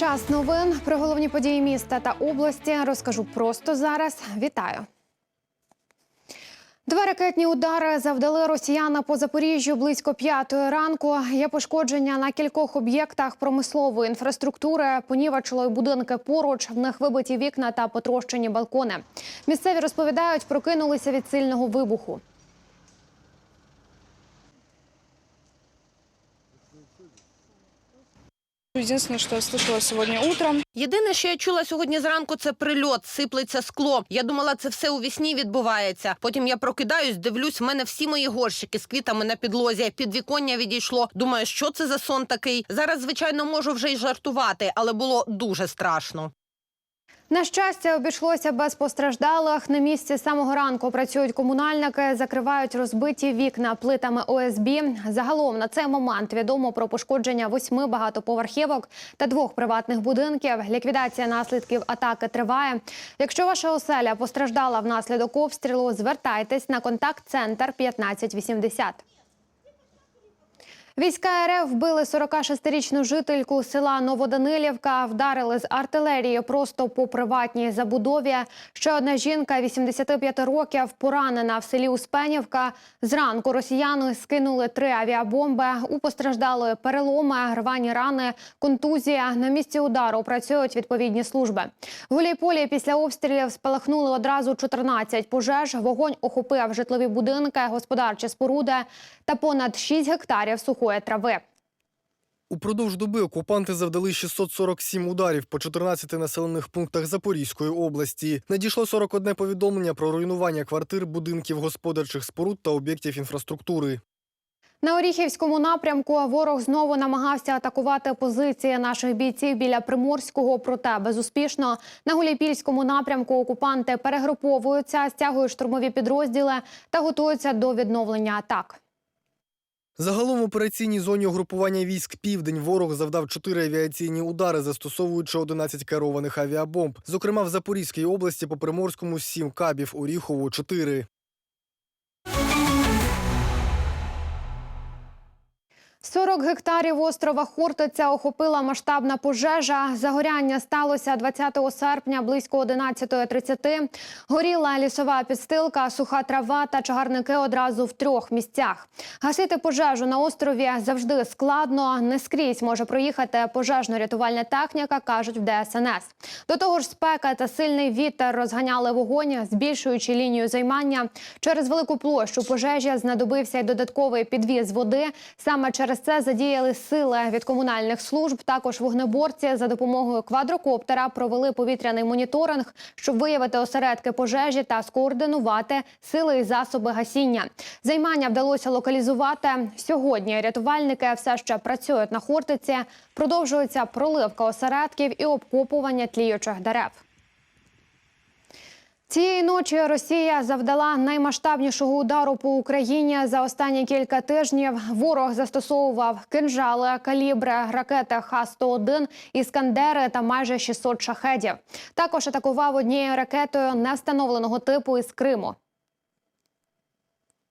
Час новин про головні події міста та області розкажу просто зараз. Вітаю. Два ракетні удари завдали росіяна по Запоріжжю близько п'ятої ранку. Є пошкодження на кількох об'єктах промислової інфраструктури. Понівечило й будинки поруч. В них вибиті вікна та потрощені балкони. Місцеві розповідають, прокинулися від сильного вибуху. Единственное, що я слышала сьогодні утром, Єдине, що я чула сьогодні зранку, це прильот, сиплеться скло. Я думала, це все у вісні відбувається. Потім я прокидаюсь, дивлюсь, в мене всі мої горщики з квітами на підлозі. Підвіконня відійшло. Думаю, що це за сон такий. Зараз, звичайно, можу вже й жартувати, але було дуже страшно. На щастя, обійшлося без постраждалих. На місці самого ранку працюють комунальники, закривають розбиті вікна плитами ОСБ. Загалом на цей момент відомо про пошкодження восьми багатоповерхівок та двох приватних будинків. Ліквідація наслідків атаки триває. Якщо ваша оселя постраждала внаслідок обстрілу, звертайтесь на контакт-центр 1580. Війська РФ вбили 46-річну жительку села Новоданилівка. Вдарили з артилерії просто по приватній забудові. Ще одна жінка, 85 років, поранена в селі Успенівка. Зранку росіяни скинули три авіабомби. У постраждалої переломи, рвані рани, контузія. На місці удару працюють відповідні служби. В Гуляйполі після обстрілів спалахнули одразу 14 пожеж. Вогонь охопив житлові будинки, господарчі споруди та понад 6 гектарів сухої трави. Упродовж доби окупанти завдали 647 ударів по 14 населених пунктах Запорізької області. Надійшло 41 повідомлення про руйнування квартир, будинків, господарчих споруд та об'єктів інфраструктури. На Оріхівському напрямку ворог знову намагався атакувати позиції наших бійців біля Приморського, проте безуспішно. На Гуляйпільському напрямку окупанти перегруповуються, стягують штурмові підрозділи та готуються до відновлення атак. Загалом в операційній зоні угрупування військ Південь ворог завдав чотири авіаційні удари, застосовуючи 11 керованих авіабомб. Зокрема, в Запорізькій області по Приморському сім кабів, Оріхову 4. 40 гектарів острова Хортиця охопила масштабна пожежа. Загоряння сталося 20 серпня близько 11.30. Горіла лісова підстилка, суха трава та чагарники одразу в трьох місцях. Гасити пожежу на острові завжди складно. Не скрізь може проїхати пожежно-рятувальна техніка, кажуть в ДСНС. До того ж, спека та сильний вітер розганяли вогонь, збільшуючи лінію займання. Через велику площу пожежі знадобився й додатковий підвіз води. Саме через це задіяли сили від комунальних служб. Також вогнеборці за допомогою квадрокоптера провели повітряний моніторинг, щоб виявити осередки пожежі та скоординувати сили і засоби гасіння. Займання вдалося локалізувати. Сьогодні рятувальники все ще працюють на Хортиці. Продовжується проливка осередків і обкопування тліючих дерев. Цієї ночі Росія завдала наймасштабнішого удару по Україні за останні кілька тижнів. Ворог застосовував кинжали, калібри, ракети Х-101, іскандери та майже 600 шахедів. Також атакував однією ракетою невстановленого типу із Криму.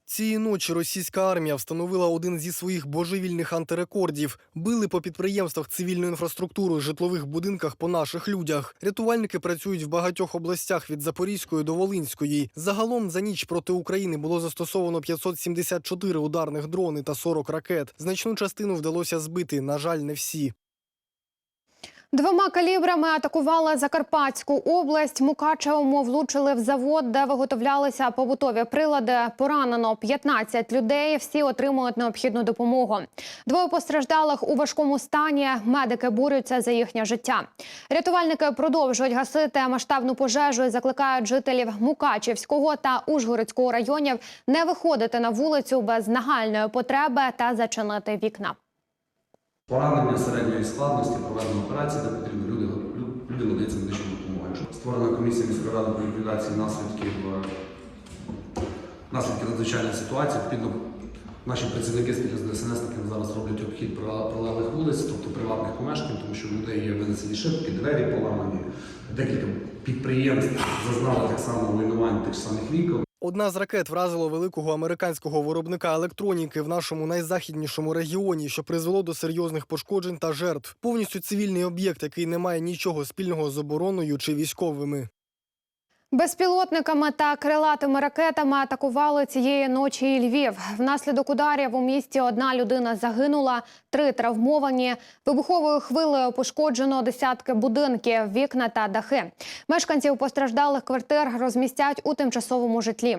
Цієї ночі російська армія встановила один зі своїх божевільних антирекордів. Били по підприємствах цивільної інфраструктури, житлових будинках по наших людях. Рятувальники працюють в багатьох областях від Запорізької до Волинської. Загалом за ніч проти України було застосовано 574 ударних дрони та 40 ракет. Значну частину вдалося збити. На жаль, не всі. Двома калібрами атакували Закарпатську область. Мукачевому влучили в завод, де виготовлялися побутові прилади. Поранено 15 людей. Всі отримують необхідну допомогу. Двоє постраждалих у важкому стані. Медики борються за їхнє життя. Рятувальники продовжують гасити масштабну пожежу і закликають жителів Мукачівського та Ужгородського районів не виходити на вулицю без нагальної потреби та зачинити вікна. Поранення середньої складності, проведено операції, де потрібно люди, люди надається медичну допомогу. Створена комісія міської ради по ліквідації наслідків, е, наслідків надзвичайної ситуації. Відповідно, наші працівники спільно з ДСНСниками зараз роблять обхід прилеглих вулиць, тобто приватних помешкань, тому що в людей є винесені шибки, двері поламані. Декілька підприємств зазнали так само руйнувань тих самих вікон. Одна з ракет вразила великого американського виробника електроніки в нашому найзахіднішому регіоні, що призвело до серйозних пошкоджень та жертв. Повністю цивільний об'єкт, який не має нічого спільного з обороною чи військовими. Безпілотниками та крилатими ракетами атакували цієї ночі і Львів. Внаслідок ударів у місті одна людина загинула, три травмовані. Вибуховою хвилею пошкоджено десятки будинків, вікна та дахи. Мешканців постраждалих квартир розмістять у тимчасовому житлі.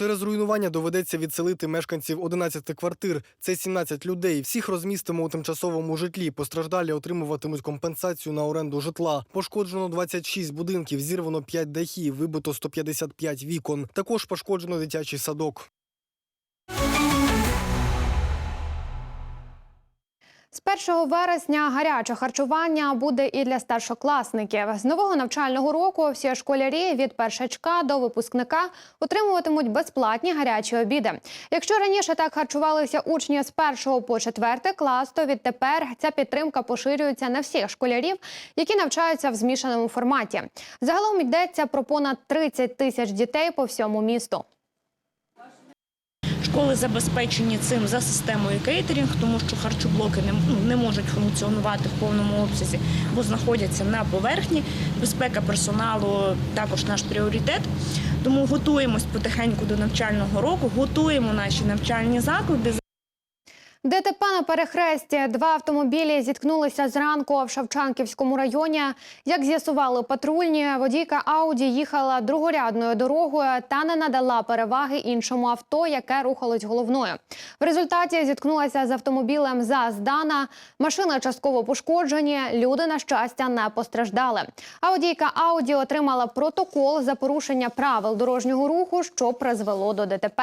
Через руйнування доведеться відселити мешканців 11 квартир. Це 17 людей. Всіх розмістимо у тимчасовому житлі. Постраждалі отримуватимуть компенсацію на оренду житла. Пошкоджено 26 будинків, зірвано 5 дахів, вибито 155 вікон. Також пошкоджено дитячий садок. З 1 вересня гаряче харчування буде і для старшокласників. З нового навчального року всі школярі від першачка до випускника отримуватимуть безплатні гарячі обіди. Якщо раніше так харчувалися учні з 1 по 4 клас, то відтепер ця підтримка поширюється на всіх школярів, які навчаються в змішаному форматі. Загалом йдеться про понад 30 тисяч дітей по всьому місту. Школи забезпечені цим за системою кейтерінг, тому що харчоблоки не, ну, не можуть функціонувати в повному обсязі, бо знаходяться на поверхні. Безпека персоналу також наш пріоритет. Тому готуємось потихеньку до навчального року, готуємо наші навчальні заклади. ДТП на перехресті. Два автомобілі зіткнулися зранку в Шевчанківському районі. Як з'ясували патрульні, водійка Ауді їхала другорядною дорогою та не надала переваги іншому авто, яке рухалось головною. В результаті зіткнулася з автомобілем за Здана. Машини частково пошкоджені. Люди, на щастя, не постраждали. А водійка Ауді отримала протокол за порушення правил дорожнього руху, що призвело до ДТП.